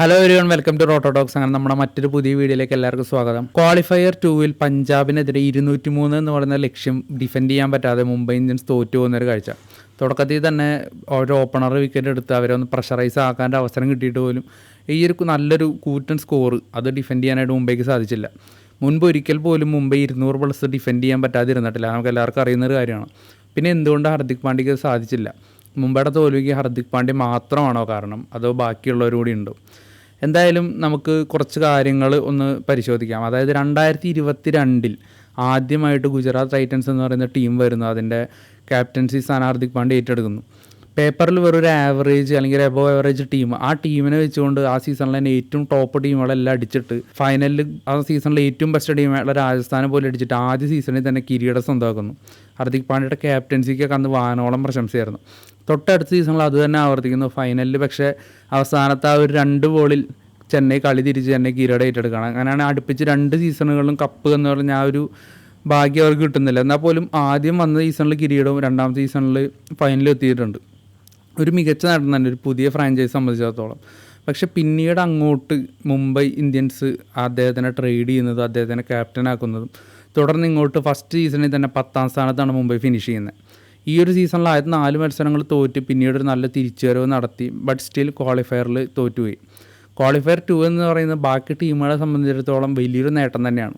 Hello everyone welcome to Rototalks അങ്ങനെ നമ്മുടെ മറ്റൊരു പുതിയ വീഡിയോയിലേക്ക് എല്ലാവർക്കും സ്വാഗതം. ക്വാളിഫയർ ടൂവിൽ പഞ്ചാബിനെതിരെ ഇരുന്നൂറ്റി മൂന്ന് എന്ന് പറയുന്ന ലക്ഷ്യം ഡിഫെൻഡ് ചെയ്യാൻ പറ്റാതെ മുംബൈ ഇന്ത്യൻസ് തോറ്റു പോകുന്നൊരു കാഴ്ച. തുടക്കത്തിൽ തന്നെ ഒരു ഓപ്പണർ വിക്കറ്റ് എടുത്ത് അവരെ ഒന്ന് പ്രഷറൈസ് ആക്കാന്റെ അവസരം കിട്ടിയിട്ട് പോലും ഈ ഒരു നല്ലൊരു കൂറ്റൻ സ്കോർ അത് ഡിഫെൻഡ് ചെയ്യാനായിട്ട് മുംബൈക്ക് സാധിച്ചില്ല. മുൻപ് ഒരിക്കൽ പോലും മുംബൈ ഇരുന്നൂറ് പ്ലസ് ഡിഫെൻഡ് ചെയ്യാൻ പറ്റാതിരുന്നിട്ടില്ല. നമുക്ക് എല്ലാവർക്കും അറിയുന്ന ഒരു കാര്യമാണ്. പിന്നെ എന്തുകൊണ്ട് ഹർദിക് പാണ്ഡ്യക്ക് സാധിച്ചില്ല? മുംബൈയുടെ തോൽവിക്ക് ഹർദിക് പാണ്ഡ്യ മാത്രമാണോ കാരണം? അതോ ബാക്കിയുള്ളവരും കൂടി ഉണ്ടോ? എന്തായാലും നമുക്ക് കുറച്ച് കാര്യങ്ങൾ ഒന്ന് പരിശോധിക്കാം. അതായത് രണ്ടായിരത്തി ഇരുപത്തി രണ്ടിൽ ആദ്യമായിട്ട് ഗുജറാത്ത് ടൈറ്റൻസ് എന്ന് പറയുന്ന ടീം വരുന്നു. അതിന്റെ ക്യാപ്റ്റൻസി സ്ഥാനാർത്ഥിക്ക് ഹാർദിക് ഏറ്റെടുക്കുന്നു. പേപ്പറിൽ വെറൊരു ആവറേജ് അല്ലെങ്കിൽ എബോ ആവറേജ് ടീം ആ ടീമിനെ വെച്ചുകൊണ്ട് ആ സീസണിൽ തന്നെ ഏറ്റവും ടോപ്പ് ടീമുകളെല്ലാം അടിച്ചിട്ട് ഫൈനലിൽ ആ സീസണിലെ ഏറ്റവും ബെസ്റ്റ് ടീമായിട്ടുള്ള രാജസ്ഥാനെ പോലെ അടിച്ചിട്ട് ആദ്യ സീസണിൽ തന്നെ കിരീടം സ്വന്തമാക്കുന്നു. ഹർദിക് പാണ്ഡ്യയുടെ ക്യാപ്റ്റൻസിക്കൊക്കെ അന്ന് വാനോളം പ്രശംസയായിരുന്നു. തൊട്ടടുത്ത സീസണിൽ അത് തന്നെ ആവർത്തിക്കുന്നു ഫൈനലിൽ പക്ഷേ അവസാനത്തെ ആ ഒരു രണ്ട് ബോളിൽ ചെന്നൈ കളി തിരിച്ച് ചെന്നൈ കിരീടം ഏറ്റെടുക്കണം. അങ്ങനെയാണ് അടുപ്പിച്ച് രണ്ട് സീസണുകളിലും കപ്പ് എന്ന് പറഞ്ഞ ആ ഒരു ഭാഗ്യം അവർക്ക് കിട്ടുന്നില്ല. എന്നാൽ പോലും ആദ്യം വന്ന സീസണിൽ കിരീടവും രണ്ടാമത്തെ സീസണിൽ ഫൈനലിൽ എത്തിയിട്ടുണ്ട്. ഒരു മികച്ച നടൻ തന്നെ ഒരു പുതിയ ഫ്രാഞ്ചൈസ് സംബന്ധിച്ചിടത്തോളം. പക്ഷേ പിന്നീട് അങ്ങോട്ട് മുംബൈ ഇന്ത്യൻസ് അദ്ദേഹത്തിനെ ട്രേഡ് ചെയ്യുന്നതും അദ്ദേഹത്തിനെ ക്യാപ്റ്റനാക്കുന്നതും തുടർന്ന് ഇങ്ങോട്ട് ഫസ്റ്റ് സീസണിൽ തന്നെ പത്താം സ്ഥാനത്താണ് മുംബൈ ഫിനിഷ് ചെയ്യുന്നത്. ഈ ഒരു സീസണിൽ ആദ്യത്തെ നാല് മത്സരങ്ങൾ തോറ്റ് പിന്നീട് ഒരു നല്ല തിരിച്ചുവരവ് നടത്തി ബട്ട് സ്റ്റിൽ ക്വാളിഫയറിൽ തോറ്റുപോയി. ക്വാളിഫയർ ടു എന്ന് പറയുന്നത് ബാക്കി ടീമുകളെ സംബന്ധിച്ചിടത്തോളം വലിയൊരു നേട്ടം തന്നെയാണ്.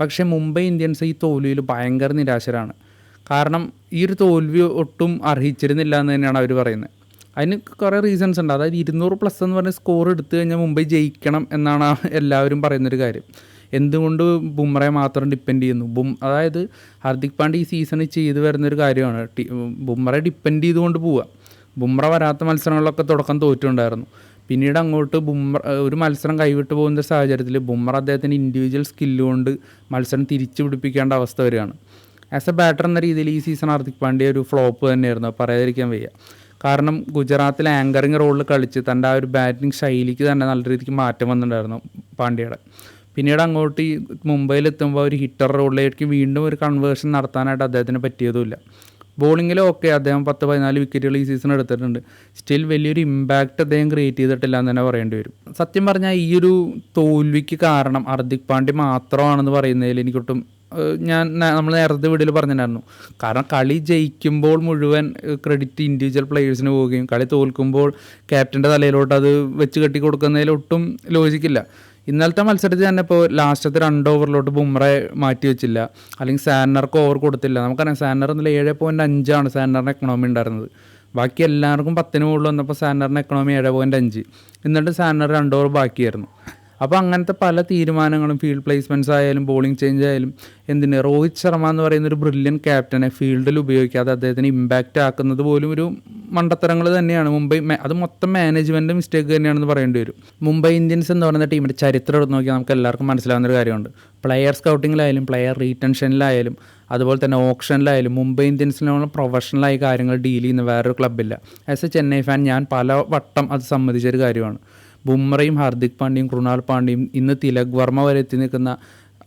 പക്ഷേ മുംബൈ ഇന്ത്യൻസ് ഈ തോൽവിയിൽ ഭയങ്കര നിരാശരാണ്. കാരണം ഈ ഒരു തോൽവി ഒട്ടും അർഹിച്ചിരുന്നില്ല എന്ന് തന്നെയാണ് അവർ പറയുന്നത്. അതിന് കുറേ റീസൺസ് ഉണ്ട്. അതായത് ഇരുന്നൂറ് പ്ലസ് എന്ന് പറഞ്ഞ സ്കോർ എടുത്തു കഴിഞ്ഞാൽ മുംബൈ ജയിക്കണം എന്നാണ് എല്ലാവരും പറയുന്നൊരു കാര്യം. എന്തുകൊണ്ട് ബുംറയെ മാത്രം ഡിപ്പെൻഡ് ചെയ്യുന്നു? ബും അതായത് ഹാർദിക് പാണ്ഡ്യ ഈ സീസണിൽ ചെയ്തു വരുന്നൊരു കാര്യമാണ്. ബുംറയെ ഡിപ്പെൻഡ് ചെയ്തുകൊണ്ട് പോവുക. ബുംറ വരാത്ത മത്സരങ്ങളിലൊക്കെ തുടക്കം തോറ്റുണ്ടായിരുന്നു. പിന്നീട് അങ്ങോട്ട് ബുംറ ഒരു മത്സരം കൈവിട്ട് പോകുന്ന സാഹചര്യത്തിൽ ബുംറ അദ്ദേഹത്തിന്റെ ഇൻഡിവിജ്വൽ സ്കില്ല് കൊണ്ട് മത്സരം തിരിച്ചു പിടിപ്പിക്കേണ്ട അവസ്ഥ വരികയാണ്. ആസ് എ ബാറ്റർ എന്ന രീതിയിൽ ഈ സീസൺ ഹാർദിക് പാണ്ഡ്യ ഒരു ഫ്ലോപ്പ് തന്നെയായിരുന്നു. പറയാതിരിക്കാൻ വയ്യ. കാരണം ഗുജറാത്തിൽ ആങ്കറിങ് റോളിൽ കളിച്ച് തന്റെ ആ ഒരു ബാറ്റിംഗ് ശൈലിക്ക് തന്നെ നല്ല രീതിക്ക് മാറ്റം വന്നിട്ടുണ്ടായിരുന്നു പാണ്ഡ്യയുടെ. പിന്നീട് അങ്ങോട്ട് ഈ മുംബൈയിൽ എത്തുമ്പോൾ ഒരു ഹിറ്റർ റോളിലേക്ക് വീണ്ടും ഒരു കൺവേർഷൻ നടത്താനായിട്ട് അദ്ദേഹത്തിന് പറ്റിയതുമില്ല. ബോളിങ്ങിലും ഒക്കെ അദ്ദേഹം പത്ത് പതിനാല് വിക്കറ്റുകൾ ഈ സീസൺ എടുത്തിട്ടുണ്ട്. സ്റ്റിൽ വലിയൊരു ഇമ്പാക്റ്റ് അദ്ദേഹം ക്രിയേറ്റ് ചെയ്തിട്ടില്ല എന്ന് തന്നെ പറയേണ്ടി വരും. സത്യം പറഞ്ഞാൽ ഈ ഒരു തോൽവിക്ക് കാരണം ഹർദിക് പാണ്ഡ്യ മാത്രമാണെന്ന് പറയുന്നതിൽ എനിക്കൊട്ടും ഞാൻ നമ്മൾ നേരത്തെ വീഡിയോയിൽ പറഞ്ഞിട്ടുണ്ടായിരുന്നു. കാരണം കളി ജയിക്കുമ്പോൾ മുഴുവൻ ക്രെഡിറ്റ് ഇൻഡിവിജ്വൽ പ്ലെയേഴ്സിന് പോവുകയും കളി തോൽക്കുമ്പോൾ ക്യാപ്റ്റന്റെ തലയിലോട്ട് അത് വെച്ച് കെട്ടി കൊടുക്കുന്നതിൽ ഒട്ടും ലോജിക്കില്ല ഇന്നലത്തെ മത്സരത്തിൽ തന്നെ ഇപ്പോൾ ലാസ്റ്റത്തെ രണ്ട് ഓവറിലോട്ട് ബുംറയെ മാറ്റി വെച്ചില്ല. അല്ലെങ്കിൽ സാനർക്ക് ഓവർ കൊടുത്തില്ല. നമുക്കറിയാം സാനർ എന്നുള്ള ഏഴ് പോയിന്റ് അഞ്ചാണ് സാനറിന്റെ എക്കണോമി ഉണ്ടായിരുന്നത്. ബാക്കി എല്ലാവർക്കും പത്തിന് മുകളിൽ വന്നപ്പോൾ സാനറിന്റെ എക്കണോമി ഏഴ് പോയിന്റ് അഞ്ച്. എന്നിട്ട് സാനർ രണ്ട് ഓവർ ബാക്കിയായിരുന്നു. അപ്പോൾ അങ്ങനത്തെ പല തീരുമാനങ്ങളും ഫീൽഡ് പ്ലേസ്മെന്റ്സ് ആയാലും ബോളിംഗ് ചേഞ്ച് ആയാലും എന്തിന്? രോഹിത് ശർമ്മ എന്ന് പറയുന്ന ഒരു ബ്രില്യൻ ക്യാപ്റ്റനെ ഫീൽഡിൽ ഉപയോഗിക്കാതെ അദ്ദേഹത്തിന് ഇമ്പാക്റ്റ് ആക്കുന്നത് പോലും ഒരു മണ്ടത്തരങ്ങൾ തന്നെയാണ്. മുംബൈ അത് മൊത്തം മാനേജ്മെന്റ് മിസ്റ്റേക്ക് തന്നെയാണെന്ന് പറയേണ്ടി വരും. മുംബൈ ഇന്ത്യൻസ് എന്ന് പറയുന്ന ടീമിന്റെ ചരിത്രം എടുത്ത് നോക്കിയാൽ നമുക്ക് എല്ലാവർക്കും മനസ്സിലാവുന്ന ഒരു കാര്യമുണ്ട്. പ്ലെയർ സ്കൗട്ടിങ്ങിലായാലും പ്ലെയർ റീറ്റൻഷനിലായാലും അതുപോലെ തന്നെ ഓപ്ഷനിലായാലും മുംബൈ ഇന്ത്യൻസിനുള്ള പ്രൊഫഷണലായി കാര്യങ്ങൾ ഡീൽ ചെയ്യുന്ന വേറൊരു ക്ലബ്ബില്ല ആസ് എ ചെന്നൈ ഫാൻ ഞാൻ പല വട്ടം അത് സമ്മതിച്ചൊരു കാര്യമാണ്. ബുംറയും ഹാർദിക് പാണ്ഡ്യയും കൃണാൽ പാണ്ഡ്യയും ഇന്ന് തിലക് വർമ്മ വരെ എത്തി നിൽക്കുന്ന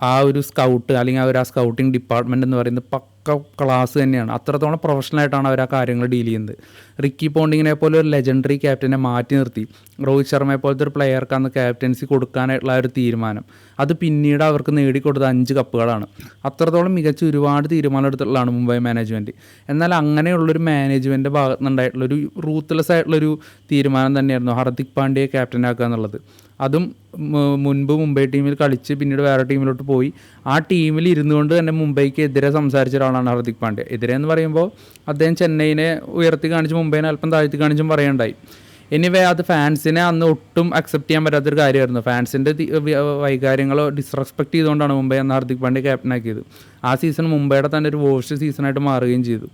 ആ ഒരു സ്കൗട്ട് അല്ലെങ്കിൽ ആ ഒരു ആ സ്കൗട്ടിംഗ് ഡിപ്പാർട്ട്മെന്റ് എന്ന് പറയുന്നത് പക്ക ക്ലാസ് തന്നെയാണ്. അത്രത്തോളം പ്രൊഫഷണലായിട്ടാണ് അവർ ആ കാര്യങ്ങൾ ഡീൽ ചെയ്യുന്നത്. റിക്കി പോണ്ടിങ്ങിനെ പോലെ ഒരു ലെജൻഡറി ക്യാപ്റ്റനെ മാറ്റി നിർത്തി. രോഹിത് ശർമ്മയെ പോലത്തെ ഒരു പ്ലെയർക്ക് അന്ന് ക്യാപ്റ്റൻസി കൊടുക്കാനായിട്ടുള്ള ഒരു തീരുമാനം. അത് പിന്നീട് അവർക്ക് നേടിക്കൊടുത്ത അഞ്ച് കപ്പുകളാണ് അത്രത്തോളം മികച്ച ഒരുപാട് തീരുമാനം എടുത്തിട്ടുള്ളതാണ് മുംബൈ മാനേജ്മെന്റ് എന്നാൽ അങ്ങനെയുള്ളൊരു മാനേജ്മെന്റ് ഭാഗത്തു നിന്നുണ്ടായിട്ടുള്ളൊരു റൂത്ത്ലെസ് ആയിട്ടുള്ളൊരു തീരുമാനം തന്നെയായിരുന്നു ഹർദിക് പാണ്ഡ്യയെ ക്യാപ്റ്റനാക്കുക എന്നുള്ളത്. അതും മുൻപ് മുംബൈ ടീമിൽ കളിച്ച് പിന്നീട് വേറെ ടീമിലോട്ട് പോയി. ആ ടീമിൽ ഇരുന്നുകൊണ്ട് തന്നെ മുംബൈക്ക് എതിരെ സംസാരിച്ച ഹർദിക് പാണ്ഡ്യ. എതിരെ എന്ന് പറയുമ്പോൾ അദ്ദേഹം ചെന്നൈനെ ഉയർത്തി കാണിച്ച് മുംബൈനെ അല്പം താഴ്ത്തി കാണിച്ചും പറയണ്ടായി എനിവേ അത് ഫാൻസിനെ അന്ന് ഒട്ടും അക്സെപ്റ്റ് ചെയ്യാൻ പറ്റാത്തൊരു കാര്യമായിരുന്നു. ഫാൻസിന്റെ വൈകാര്യങ്ങളോ ഡിസ്റെസ്പെക്ട് ചെയ്തുകൊണ്ടാണ് മുംബൈ അന്ന് ഹർദിക് പാണ്ഡ്യ ക്യാപ്റ്റനാക്കിയത് ആ സീസൺ മുംബൈയുടെ തന്നെ ഒരു വേഴ്സ്റ്റ് സീസണായിട്ട് മാറുകയും ചെയ്തു.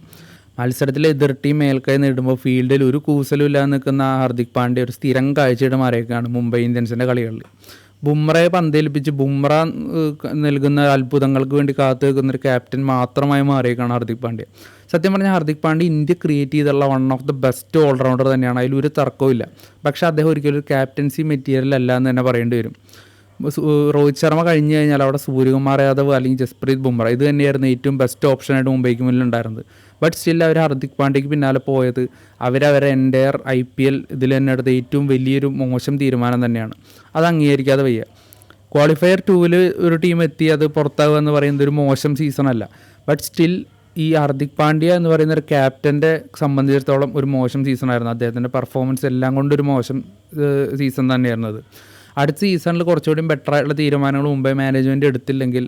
മത്സരത്തിൽ എതിർ ടീം മേൽക്കൈ നേടുമ്പോൾ ഫീൽഡിൽ ഒരു കൂസലും ഇല്ലാതെ നിൽക്കുന്ന ഹാർദിക് പാണ്ഡ്യ ഒരു സ്ഥിരം കാഴ്ചയുടെ മാറിയേക്കാണ് മുംബൈ ഇന്ത്യൻസിന്റെ കളികളിൽ. ബുംറയെ പന്തേൽപ്പിച്ച് ബുംറ നൽകുന്ന അത്ഭുതങ്ങൾക്ക് വേണ്ടി കാത്തു നിൽക്കുന്ന ഒരു ക്യാപ്റ്റൻ മാത്രമായി മാറിയേക്കാണ് ഹാർദിക് പാണ്ഡ്യ. സത്യം പറഞ്ഞാൽ ഹാർദിക് പാണ്ഡ്യ ഇന്ത്യ ക്രിയേറ്റ് ചെയ്തുള്ള one of the best allrounder തന്നെയാണ്. അതിലൊരു തർക്കവും ഇല്ല പക്ഷേ അദ്ദേഹം ഒരിക്കലും ഒരു ക്യാപ്റ്റൻസി മെറ്റീരിയൽ അല്ല എന്ന് തന്നെ പറയേണ്ടി വരും. രോഹിത് ശർമ്മ കഴിഞ്ഞു കഴിഞ്ഞാൽ അവിടെ സൂര്യകുമാർ യാദവ് അല്ലെങ്കിൽ ജസ്പ്രീത് ബുംറ. ഇത് തന്നെയായിരുന്നു ഏറ്റവും ബെസ്റ്റ് ഓപ്ഷനായിട്ട് മുംബൈക്ക് മുന്നിൽ ഉണ്ടായിരുന്നത്. ബട്ട് സ്റ്റിൽ അവർ ഹർദിക് പാണ്ഡ്യയ്ക്ക് പിന്നാലെ പോയത് അവരവരെ എന്റെ ഐ പി എൽ ഇതിൽ തന്നെ എടുത്ത ഏറ്റവും വലിയൊരു മോശം തീരുമാനം തന്നെയാണ്. അത് അംഗീകരിക്കാതെ വയ്യ. ക്വാളിഫയർ ടൂവിൽ ഒരു ടീം എത്തി അത് പുറത്താവുക എന്ന് പറയുന്നത് ഒരു മോശം സീസണല്ല ബട്ട് സ്റ്റിൽ ഈ ഹർദിക് പാണ്ഡ്യ എന്ന് പറയുന്ന ഒരു ക്യാപ്റ്റന്റെ സംബന്ധിച്ചിടത്തോളം ഒരു മോശം സീസണായിരുന്നു അദ്ദേഹത്തിന്റെ പെർഫോമൻസ് എല്ലാം കൊണ്ടൊരു മോശം സീസൺ തന്നെയായിരുന്നു അത്. അടുത്ത സീസണിൽ കുറച്ചുകൂടി ബെറ്റർ ആയിട്ടുള്ള തീരുമാനങ്ങൾ മുംബൈ മാനേജ്മെന്റ് എടുത്തില്ലെങ്കിൽ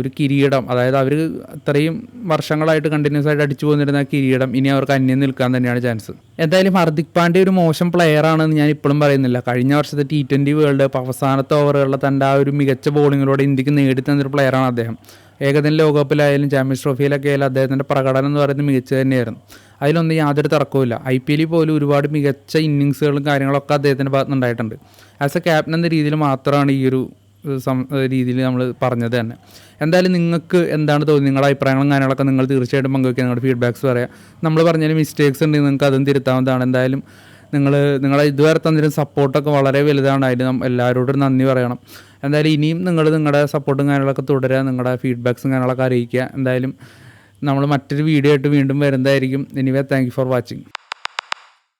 ഒരു കിരീടം. അതായത് അവർ അത്രയും വർഷങ്ങളായിട്ട് കണ്ടിന്യൂസ് ആയിട്ട് അടിച്ചു പോന്നിരുന്ന ആ കിരീടം ഇനി അവർക്ക് അന്യം നിൽക്കാൻ തന്നെയാണ് ചാൻസ് എന്തായാലും ഹർദിക് പാണ്ഡ്യ ഒരു മോശം പ്ലെയർ ആണെന്ന് ഞാൻ ഇപ്പോഴും പറയുന്നില്ല. കഴിഞ്ഞ വർഷത്തെ ടി ട്വന്റി വേൾഡ് കപ്പ് അവസാനത്തെ ഓവറുകളിലെ തന്റെ ആ ഒരു മികച്ച ബോളിങ്ങിലൂടെ ഇന്ത്യയ്ക്ക് നേടിത്തന്നൊരു പ്ലെയറാണ് അദ്ദേഹം. ഏകദിന ലോകകപ്പിലായാലും ചാമ്പ്യൻസ് ട്രോഫിയിലൊക്കെ ആയാലും അദ്ദേഹത്തിന്റെ പ്രകടനം എന്ന് പറയുന്നത് മികച്ച തന്നെയായിരുന്നു. അതിലൊന്നും യാതൊരു തർക്കവുമില്ല. ഐ പി എല്ലിൽ പോലും ഒരുപാട് മികച്ച ഇന്നിങ്സുകളും കാര്യങ്ങളൊക്കെ അദ്ദേഹത്തിന്റെ ഭാഗത്തുനിന്നുണ്ടായിട്ടുണ്ട്. ആസ് എ ക്യാപ്റ്റൻ എന്ന രീതിയിൽ മാത്രമാണ് ഈ ഒരു രീതിയിൽ നമ്മൾ പറഞ്ഞത് തന്നെ. എന്തായാലും നിങ്ങൾക്ക് എന്താണ് തോന്നുന്നത്? നിങ്ങളുടെ അഭിപ്രായങ്ങളും കാര്യങ്ങളൊക്കെ നിങ്ങൾ തീർച്ചയായിട്ടും പങ്കുവയ്ക്കുക നിങ്ങളുടെ ഫീഡ്ബാക്സ് പറയാം. നമ്മൾ പറഞ്ഞാലും മിസ്റ്റേക്സ് ഉണ്ടെങ്കിൽ നിങ്ങൾക്ക് അതും തിരുത്താവുന്നതാണ്. എന്തായാലും നിങ്ങൾ നിങ്ങളെ ഇതുവരെ തന്നിരുന്ന സപ്പോർട്ടൊക്കെ വളരെ വലുതാണ്. അതിന് എല്ലാവരോടും നന്ദി പറയണം. എന്തായാലും ഇനിയും നിങ്ങൾ നിങ്ങളുടെ സപ്പോർട്ടും കാര്യങ്ങളൊക്കെ തുടരുക. നിങ്ങളുടെ ഫീഡ്ബാക്സും കാര്യങ്ങളൊക്കെ അറിയിക്കുക. എന്തായാലും നമ്മൾ മറ്റൊരു വീഡിയോ ആയിട്ട് വീണ്ടും വരുന്നതായിരിക്കും. Anyway thank for watching